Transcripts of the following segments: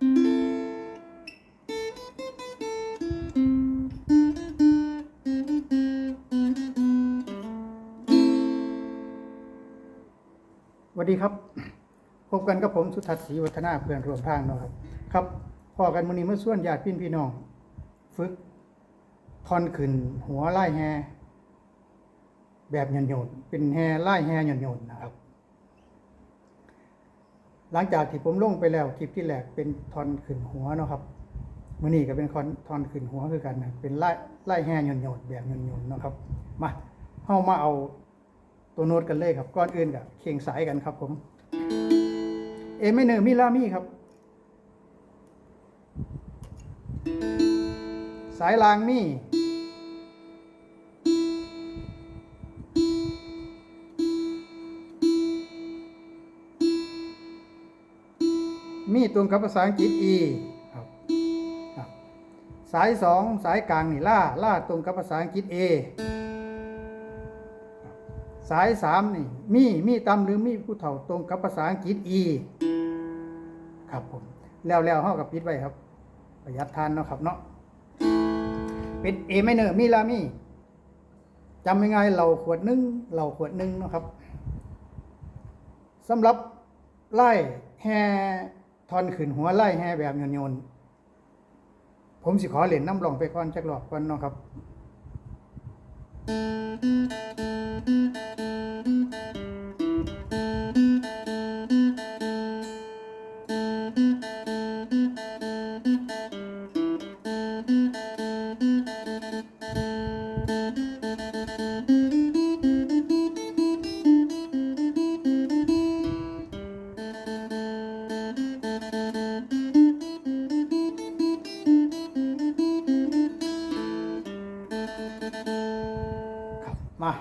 สวัสดีครับ พบกันกับผมสุทัศน์ศรีวัฒนาเพื่อนร่วมทางนะครับ ครับพอกันมื้อนี้เมื่อส่วนญาติพี่พี่น้อง ฝึกทอนขึ้น หัวไล่แฮ แบบหย่อนโยนๆเป็นแฮไล่แฮหย่อนโยนๆนะครับ หลังจากที่ผมลงไปแล้วคลิปที่แรกเป็นทอนขึ้นหัวเนาะครับมื้อนี้ก็เป็นคอนทอนขึ้นหัวคือกันนะเป็นไล่ไล่แฮหย่อนโยนแบบหย่อนโยนเนาะครับ มาเฮามาเอาตัวโน้ตกันเลยครับก่อนอื่นกับเคียงสายกันครับ ผมเอไม่เนอร์มิลามี่ครับ สายลางมี่ มีตรงกับภาษาอังกฤษ e ครับสายสองสายกลางนี่ล่าล่าตรงกับภาษาอังกฤษ a สายสามนี่มีมีตำหรือมีผู้เฒ่าตรงกับภาษาอังกฤษ e ครับผมแล้วแล้วเฮากับปิดไว้ครับ ประหยัดทานเนาะครับเนาะเป็น A minor มีลามีจำยังไงเราขวดหนึ่งเราขวดหนึ่งนะครับสำหรับไล่แฮ ทอนขืนหัวไล่แฮแบบโยนๆผมสิขอเหรียญน้ำลองไปก่อนจักหลอกก่อนเนาะครับครั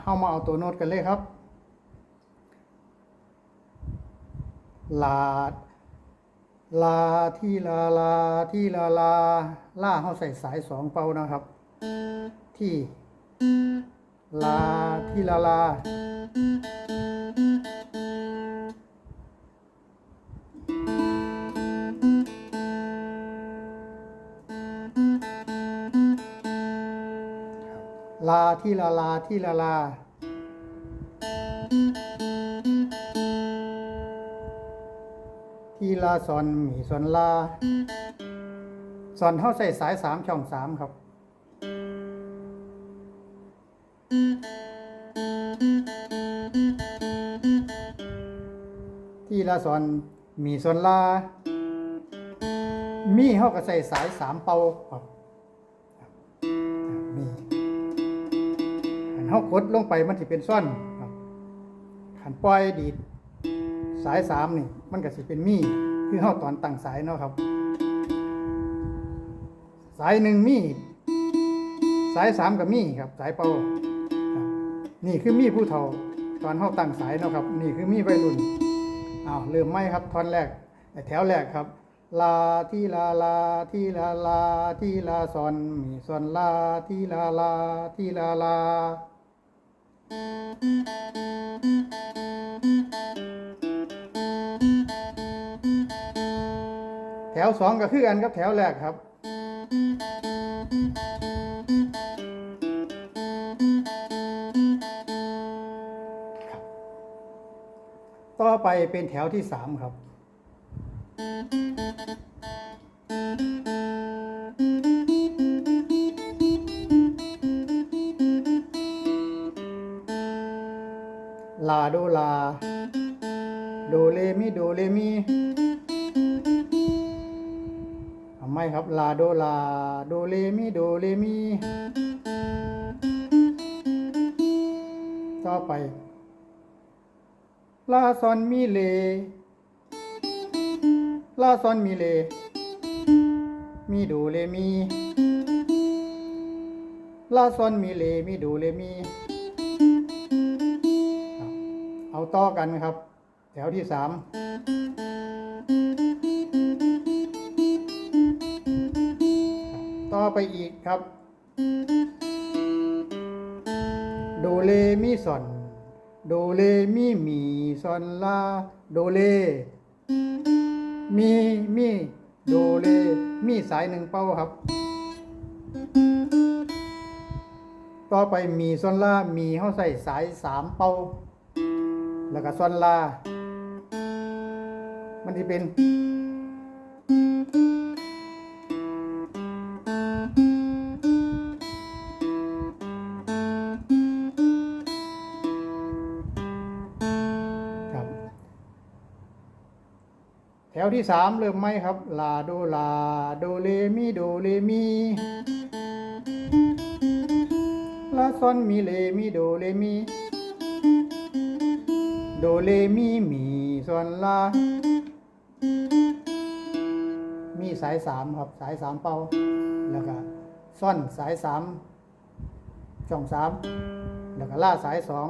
เข้ามาเอาตัวโน้ตกันเลยครับลาลาที่ลาลาที่ลาลาล่าเขาใส่สายสองเป่านะครับ ที่ลาที่ลาลา ลา ที่ลาลาที่ลาลาที่ลาซอนหมีซอนลาซอนเท่าใส่สายสามช่องสามครับที่ลาซอนหมีซอนลา มีเท่ากับใส่สายสามเป่าครับ เฮากดลงไปมันสิเป็นซ่อนครับขันปล่อยดีดสายสามนี่ มันก็สิเป็นมีคือเฮาตอนตั้งสายเนาะครับ สายหนึ่งมีสายสามกับมีครับ สายเป่านี่คือมีผู้เฒ่าตอนเฮาตั้งสายเนาะครับ นี่คือมีวัยรุ่นอ้าวเริ่มไหมครับท่อนแรกแถวแรกครับลาที่ลาลาที่ลาลาที่ลาซอนมีซอนลาที่ลาลาที่ลาลา แถวสองก็คือกันกับแถวแรกครับครับต่อไปเป็นแถวที่สามครับ ลาโดลา โดเลมิโดเลมิทำไมครับ ลาโดลา โดเลมิโดเลมิต่อไป ลาซอนมิเล ลาซอนมิเล มีโดเลมีลาซอนมิเล มีโดเลมี เอาต่อกันครับ แถวที่สามต่อไปอีกครับ โดเลมีซอนโดเลมีมีซอนลาโดเลมีมีโดเลมีสายหนึ่งเป้าครับ ต่อไปมีส่วนลามีเฮาใส่สายสามเป้า แล้วก็ส่วนลา มันที่เป็นครับแถวที่สามเริ่มไหมครับ ลาโดลาโดเลมีโดเลมีลาซอนมีเลมีโดเลมี โดเลมีมีส่วนลา มีสายสามครับ สายสามเป่า แล้วก็ซ่อนสายสามช่องสามแล้วก็ล่าสายสอง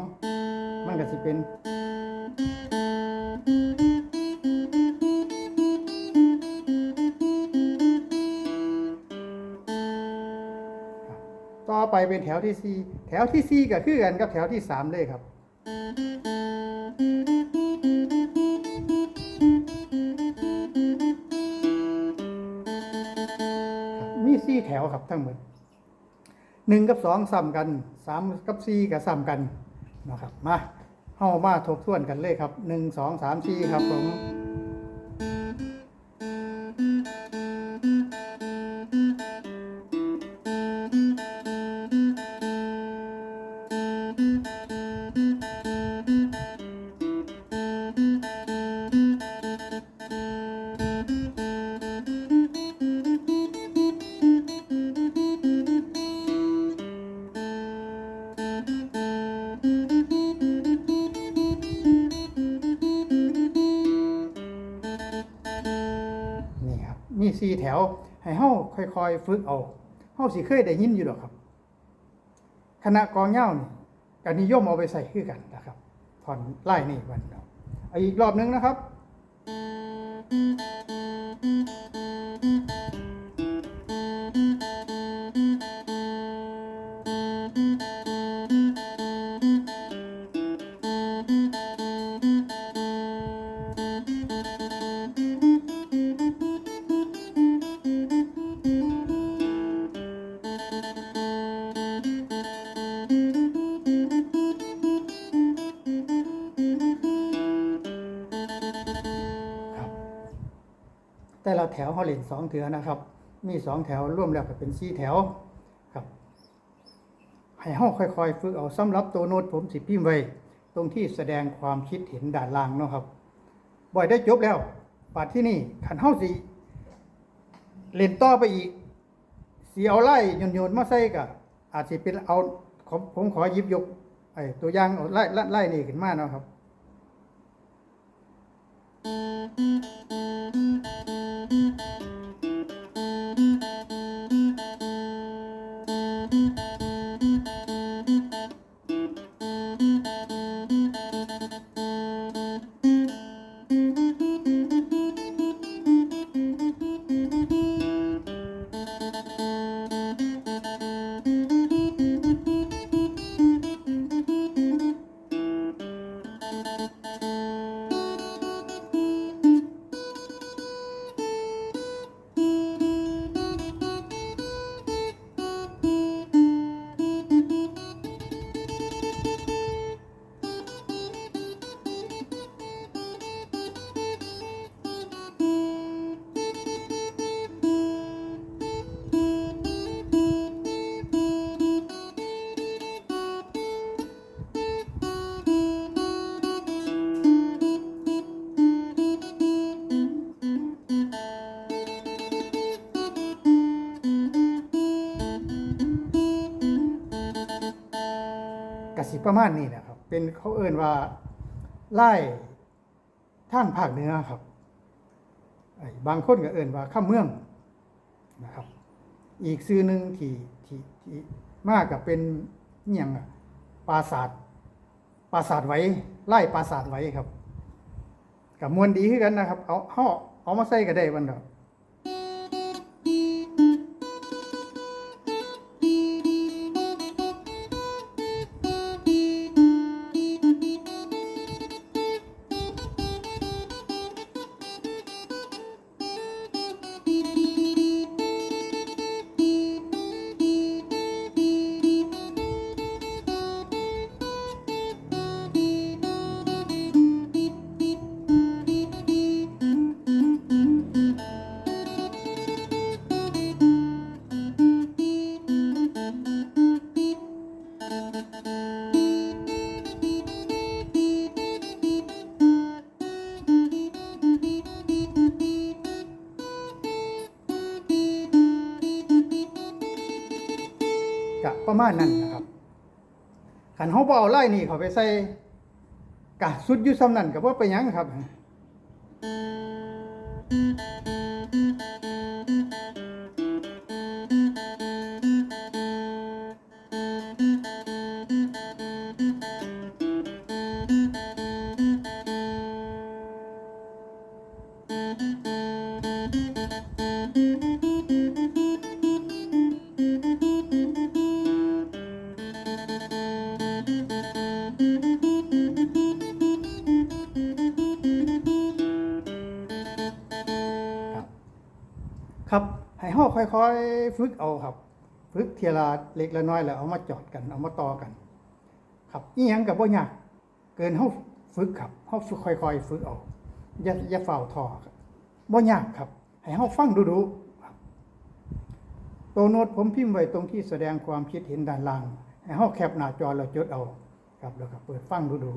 มันก็สิเป็นต่อไปเป็นแถวที่สี่แถวที่สี่ก็คือกันกับแถวที่สามเลยครับ มีสี่แถวครับทั้งหมดหนึ่งกับสองซ้ำกันสามกับสี่ก็ซ้ำกันนะครับมาเข้ามาทบทวนกันเลยครับหนึ่งสองสามสี่ครับผม มีสี่แถว ให้เฮาค่อยๆฝึกเอาเฮาสิเคยได้ยินอยู่ดอกครับ คณะกองเหย้านี่ก็นิยมเอาไปใส่คือกันนะครับถอนไล่นี่วันเนาะอาอีกรอบนึงนะครับครับ ถวเขาเล่นสองเถือนะครับ มีสองแถวร่วมแล้วก็เป็นสี่แถวครับ ให้เฮาค่อยๆ ฝึกเอาสำหรับตัวโน้ตผมสิพิมพ์ไว้ ตรงที่แสดงความคิดเห็นด้านล่างเนาะครับบ่อยได้จบแล้วปัดที่นี่ขันเฮาสิเล่นต่อไปอีกสีเอาไล่โยนๆมาใส่ก็อาจสิเป็นเอาผมขอหยิบยกไอ้ตัวอย่างเอาไล่ไล่ไล่นี่ขึ้นมาเนาะครับ กสิ ประมาณนี้นะครับ เป็นเขาเอ่นว่าไล่ทางภาคเหนือครับบางคนก็เอ่นว่าข้ามเมืองนะครับ อีกซื้อหนึ่งที่ที่ที่มากกับเป็นอย่างปราสาทปราสาทไว้ไล่ปราสาทไว้ครับกับมวลดีขึ้นกันนะครับ เอาเอาเอามาใส่ก็ได้วันเดียว ประมาณนั้นนะครับขันเขาบ่เอาไล่นี่เขาไปใส่กะสุดยุ่ซ้ำนั่นก็บ่ไปยังครับครับ ห้เฮาค่อยๆฝึกเอาครับฝึกเทียละเล็กละน้อยแล้วเอามาจอดกันเอามาต่อกัน ครับอีหยังก็บ่ยากเกินเฮาฝึกครับเฮาฝึกค่อยๆฝึกเอาอย่าอย่าเฝ้าทอครับบ่ยากครับ ให้เฮาฟังดูๆครับตัวโน้ตผมพิมพ์ไว้ตรงที่แสดงความคิดเห็นด้านล่างให้เฮาแคปหน้าจอแล้วจดเอาครับแล้วก็เปิดฟังดู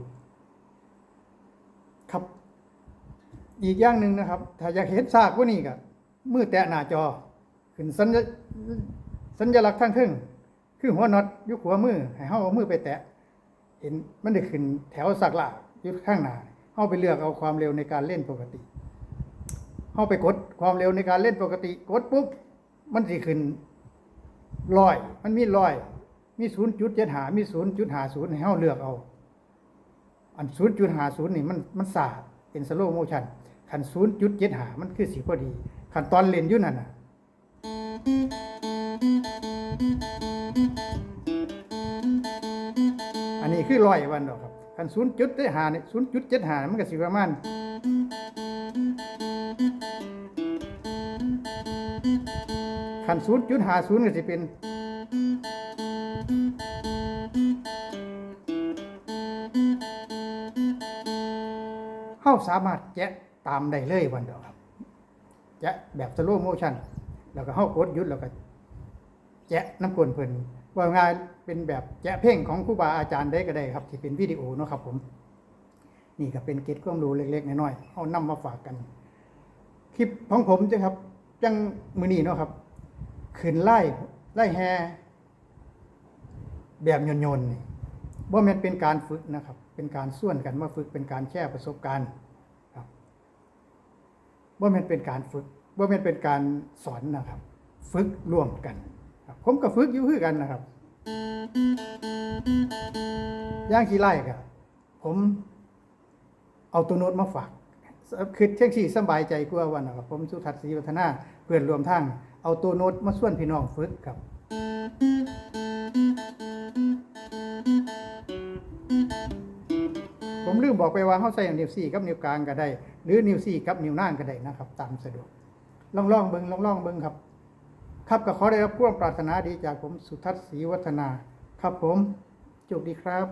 ๆครับ อีกอย่างหนึ่งนะครับ ถ้าอยากเห็นซากพวกนี้ก็มือแตะหน้าจอ ขึ้นสัญสัญลักษณ์ทางเทึ่งคือหัวน็อตยุขหัวมือให้เฮาเอามือไปแตะ เห็นมันได้ขึ้นแถวสักละยุดข้างหน้าเฮาไปเลือกเอาความเร็วในการเล่นปกติเฮาไปกดความเร็วในการเล่นปกติ กดปุ๊บมันสิขึ้นร้อย มันมีร้อย มีศูนย์จุดเจ็ดหามีศูนย์จุดหาศูนย์ให้เฮาเลือกเอา อันศูนย์จุดหาศูนย์นี่มันมันสาดเป็นสโลโมชันขันศูนย์จุดเจ็ดหามันคือสีพอดีขันตอนเล่นยู่นั่นน่ะ อันนี้คือร้อยวันดอกครับขันศูนย์จุดเจ็ดหาเนี่ยศูนย์จุดเจ็ดหามันก็สิประมาณขันศูนย์จุดหาศูนย์ก็สิเป็นเฮาสามารถแกะตามได้เลยวันเดียวครับ แกะแบบสโลโมชั่น แล้วก็เฮากดหยุดแล้วก็แกะน้ำกลนเพิ่นว่างายเป็นแบบแกะเพลงของครูบาอาจารย์ได้ก็ได้ครับ ที่เป็นวิดีโอเนาะครับ ผม นี่ก็เป็นเกร็ดความรู้เล็กๆน้อยๆเอานำมาฝากกันคลิปของผมจ้ะครับจังมือนี้เนาะครับขึ้นไล่ไล่แฮแบบโยนๆนี่ว่ามันเป็นการฝึกนะครับ เป็นการส่วนกันมาฝึกเป็นการแชร์ประสบการณ์ครับว่ามันเป็นการฝึก ว่ามันเป็นการสอนนะครับ ฝึกร่วมกันครับผมก็ฝึกอยู่คือกันนะครับย่างขี้ไล่ครับผมเอาตัวโน้ตมาฝากคือเที่ยงสี่สบายใจกว่าวันนะครับ ผมสุทัศน์ศรีวัฒนาเพื่อนรวมทั้งเอาตัวโน้ตมาส่วนพี่น้องฝึกครับผมลืมบอกไปว่าเขาใส่นิ้วสี่กับนิ้วกลางก็ได้ หรือนิ้วสี่กับนิ้วนางก็ได้นะครับ ตามสะดวก ลองลองๆเบิงลองลองๆเบิงครับ ครับก็ขอได้รับพ่วงปรารถนาดีจากผมสุทัศน์ศรีวัฒนา ครับผมจุกดีครับ